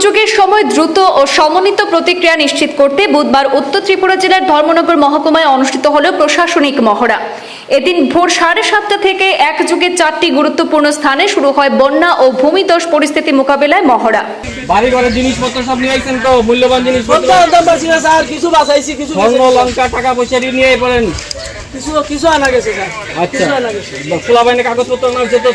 দুর্যোগের সময় দ্রুত ও সমন্বিত প্রতিক্রিয়া নিশ্চিত করতে বুধবার উত্তর ত্রিপুরা জেলার ধর্মনগর মহকুমায় অনুষ্ঠিত হল প্রশাসনিক মহড়া। এদিন ভোর সাড়ে সাতটা থেকে এক একযোগে চারটি গুরুত্বপূর্ণ স্থানে শুরু হয় বন্যা ও ভূমিধস পরিস্থিতি মোকাবেলায় মহড়া। বাড়ি ঘরের জিনিসপত্র সব নিয়ে আইছেন তো? মূল্যবান জিনিসপত্র? কিছু বাঁচাইছি কিছু লঙ্কা টাকা পয়সা নিয়ে পড়েন কিছু কিছু আনা গেছে স্যার। আচ্ছা। খোলা বাইনে কাগজপত্র তো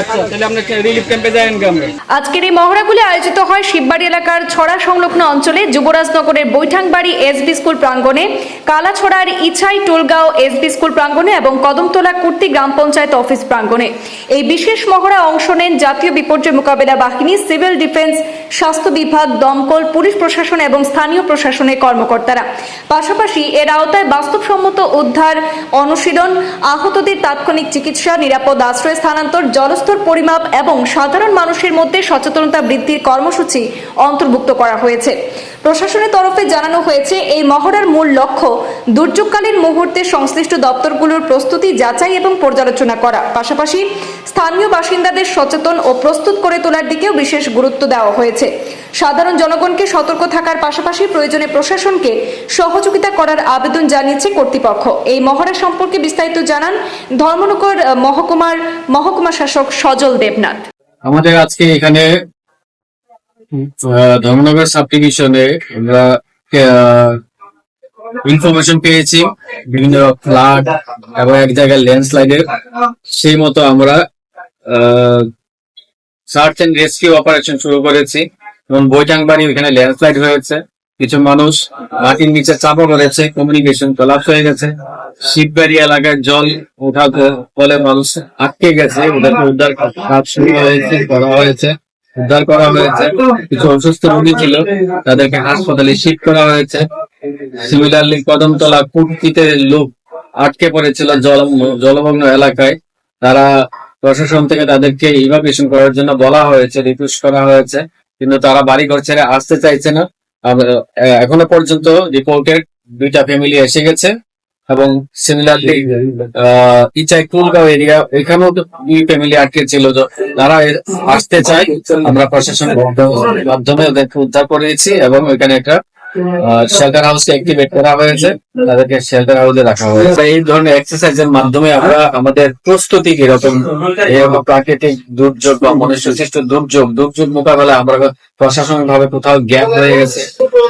আচ্ছা তাহলে আপনার রিলিফ ক্যাম্পে যাবেন আমরা। আজকের এই মহড়াগুলি আয়োজিত হয় শিববাড়ি এলাকার ছড়া সংলগ্ন অঞ্চলে যুবরাজনগরের বৈঠাংবাড়ি এসবি স্কুল প্রাঙ্গণে কালাছড়ার ইছাই টোলগাঁও এসবি স্কুল প্রাঙ্গণে এবং কদমতলা কুর্তি গ্রাম পঞ্চায়েত অফিস প্রাঙ্গণে। এই বিশেষ মহড়া অংশ নেন জাতীয় বিপর্যয় মোকাবেলা বাহিনী সিভিল ডিফেন্স স্বাস্থ্য বিভাগ দমকল পুলিশ প্রশাসন এবং স্থানীয় প্রশাসনের কর্মকর্তারা। পাশাপাশি এর আওতায় বাস্তবসম্মত উদ্ধার অনুশীলন, আহতদের তাৎক্ষণিক চিকিৎসা, নিরাপদ আশ্রয় স্থানান্তর, জলস্তর পরিমাপ এবং সাধারণ মানুষের মধ্যে সচেতনতা বৃদ্ধির কর্মসূচি অন্তর্ভুক্ত করা হয়েছে। প্রশাসনের তরফে জানানো হয়েছে, এই মহড়ার মূল লক্ষ্য দুর্যোগকালীন মুহূর্তে সংশ্লিষ্ট দপ্তরগুলোর প্রস্তুতি, যাচাই এবং পর্যালোচনা করা। পাশাপাশি স্থানীয় বাসিন্দাদের সচেতন ও প্রস্তুত করে তোলার দিকেও বিশেষ গুরুত্ব দেওয়া হয়েছে। সাধারণ জনগণকে সতর্ক থাকার পাশাপাশি প্রয়োজনে প্রশাসনকে সহযোগিতা করার আবেদন জানিয়েছে কর্তৃপক্ষ। এই মহড়া সম্পর্কে বিস্তারিত জানান ধর্মনগর মহকুমার, মহকুমা শাসক সজল দেবনাথ। আমাদের আজকে এখানে ধর্মনগর সাব ডিভিশনে আমরা ইনফরমেশন পেয়েছি। বিভিন্ন ফ্লাড এবং এক জায়গায় ল্যান্ডস্লাইডের সেই মতো আমরা সার্চ এন্ড রেস্কিউ অপারেশন শুরু করেছি যেমন বৈটাংবাড়ি ওইখানে ল্যান্ডস্লাইড হয়েছে। কিছু মানুষ মাটির নিচে চাপা পড়েছে কমিউনিকেশন কলাপস হয়ে গেছে। শিববাড়ি এলাকায় জল ওঠার ফলে মানুষ আটকে গেছে, ওদেরকে উদ্ধার কাজ শুরু হয়েছে, করা হয়েছে, উদ্ধার করা হয়েছে। কিছু অসুস্থ রোগী ছিল, তাদেরকে হাসপাতালে শিফট করা হয়েছে। সিমিলারলি কদমতলা কুর্তিতে লোক আটকে পড়েছিল জল জলমগ্ন এলাকায়। তারা প্রশাসন থেকে তাদেরকে ইভাকুয়েশন করার জন্য বলা হয়েছে রিকোয়েস্ট করা হয়েছে কিন্তু তারা বাড়ি ঘর ছেড়ে আসতে চাইছে না। এখনও পর্যন্ত রিপোর্টের দুইটা ফ্যামিলি এসে গেছে এবং সিমিলারলি ইচাই কুলগাঁও এরিয়া এখানেও তো দুই ফ্যামিলি আটকে ছিল। তারা আসতে চায়। আমরা প্রশাসন মাধ্যমে ওদেরকে উদ্ধার করেছি এবং ওইখানে একটা শেল্টার হাউসকে অ্যাক্টিভেট করা হয়েছে। তাদেরকে শেল্টার হাউসে রাখা হয়েছে। এই ধরনের এক্সারসাইজের মাধ্যমে আমরা আমাদের প্রস্তুতি কীরকম প্রাকৃতিক দুর্যোগ বা মনুষ্য সৃষ্ট দুর্যোগ দুর্যোগ মোকাবেলায় আমরা প্রশাসনিক ভাবে কোথাও গ্যাপ হয়ে গেছে,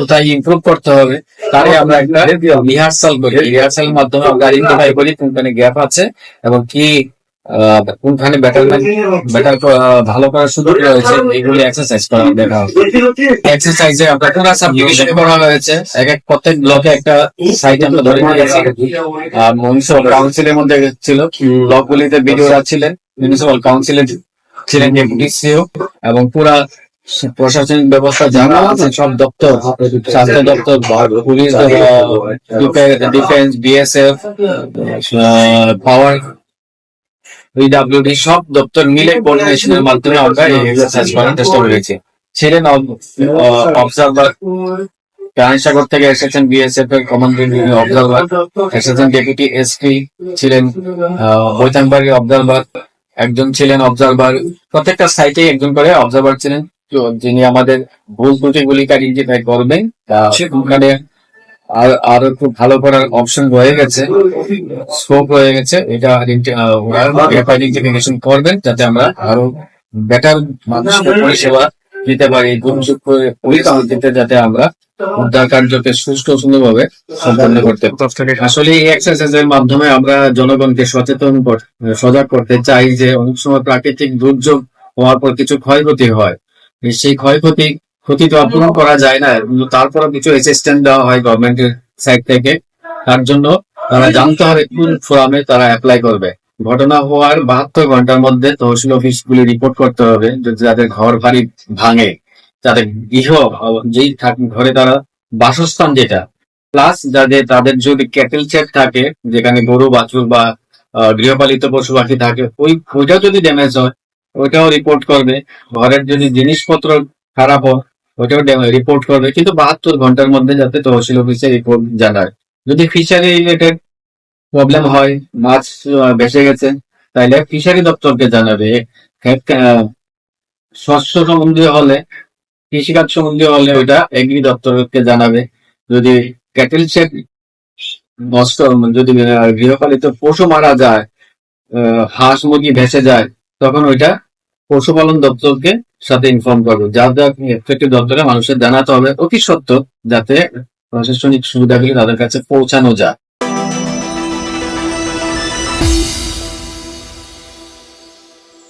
কোথায় ইমপ্রুভ করতে হবে, তারই আমরা একটা রিহার্সাল করি। রিহার্সাল মাধ্যমে আমরা আইডেন্টিফাই করি কোনখানে গ্যাপ আছে এবং কি কোনখানে বেটারমেন্ট বেটার ভালো করার সুযোগ রয়েছে এগুলি এক্সারসাইজ করা দেখা হবে। এক্সারসাইজে আমরা পুরো সাব ডিভিশন করা হয়েছে। এক এক প্রত্যেক ব্লকে একটা সাইট আমরা ধরে নিয়েছি। আর মিউনিসিপাল কাউন্সিলের মধ্যে ছিল। ব্লক গুলিতে বিডিওরা ছিলেন। মিউনিসিপাল কাউন্সিলের ছিলেন ডেপুটি সিও এবং পুরা প্রশাসনিক ব্যবস্থা জানা আছে। সব দপ্তর স্বাস্থ্য দপ্তর police defence BSF power PWD সব দপ্তর মিলে কোঅর্ডিনেশনের মাধ্যমে আমরা এই এক্সারসাইজ করার চেষ্টা করেছি। ছিলেন অবজারভার সাগর থেকে এসেছেন বিএসএফ এর কমান্ডিং অবজারভার এসেছেন ডেপুটি এসপি ছিলেন বৈতাংবাড়ি অবজারভার একজন ছিলেন অবজারভার প্রত্যেকটা সাইটে একজন করে অবজারভার ছিলেন। যিনি আমাদের ভুল ত্রুটিগুলিকে আইডেন্টিফাই করবেন তা ওখানে আর, আরও খুব ভালো করার অপশন রয়ে গেছে। স্কোপ রয়ে গেছে। এটা আইডেন্টিফিকেশন করবেন যাতে আমরা আরও বেটার মানুষকে পরিষেবা দিতে পারি দুর্যোগ পরিস্থিতিতে যাতে আমরা উদ্ধার কার্যকে ও সুন্দরভাবে সম্পন্ন করতে। আসলে এই এক্সারসাইজের মাধ্যমে আমরা জনগণকে সচেতন সজাগ করতে চাই যে অনেক সময় প্রাকৃতিক দুর্যোগ হওয়ার পর কিছু ক্ষয়ক্ষতি হয়। সেই ক্ষয়ক্ষতি ক্ষতি তো পূরণ করা যায় না, কিন্তু তারপরে কিছু অ্যাসিস্ট্যান্ট দেওয়া হয় গভর্নমেন্টের সাইড থেকে। তার জন্য তারা জানতে হবে কোন ফোরামে তারা অ্যাপ্লাই করবে। ঘটনা হওয়ার বাহাত্তর ঘণ্টার মধ্যে তহসিল অফিস গুলি রিপোর্ট করতে হবে, যে যাদের ঘর বাড়ি ভাঙে, যাদের গৃহ যেই ঘরে তারা বাসস্থান যেটা। প্লাস যাদের তাদের যদি ক্যাটেল চেক থাকে, যেখানে গরু, বাছুর বা গৃহপালিত পশু পাখি থাকে, ওই ওইটাও যদি ড্যামেজ হয়, ওইটাও রিপোর্ট করবে। ঘরের যদি জিনিসপত্র খারাপ হয় ওইটাও রিপোর্ট করবে। কিন্তু বাহাত্তর ঘণ্টার মধ্যে যাতে তহসিল অফিসে রিপোর্ট জানায়। যদি ফিশারি রিলেটেড প্রবলেম হয়, মাছ ভেসে গেছে, তাইলে ফিশারি দপ্তরকে জানাবে। শস্য সম্বন্ধীয় হলে, কৃষিকাজ সম্বন্ধে হলে ওইটা এগ্রি দপ্তরকে জানাবে। যদি ক্যাটেল শেড নষ্ট, যদি গৃহপালিত পশু মারা যায় হাঁস মুরগি ভেসে যায়, তখন ওইটা পশুপালন দপ্তরকে সাথে ইনফর্ম করবে। যা যা এফেক্টিভ দপ্তরে মানুষের জানাতে হবে। অতি সত্য যাতে প্রশাসনিক সুবিধাগুলি তাদের কাছে পৌঁছানো যায়।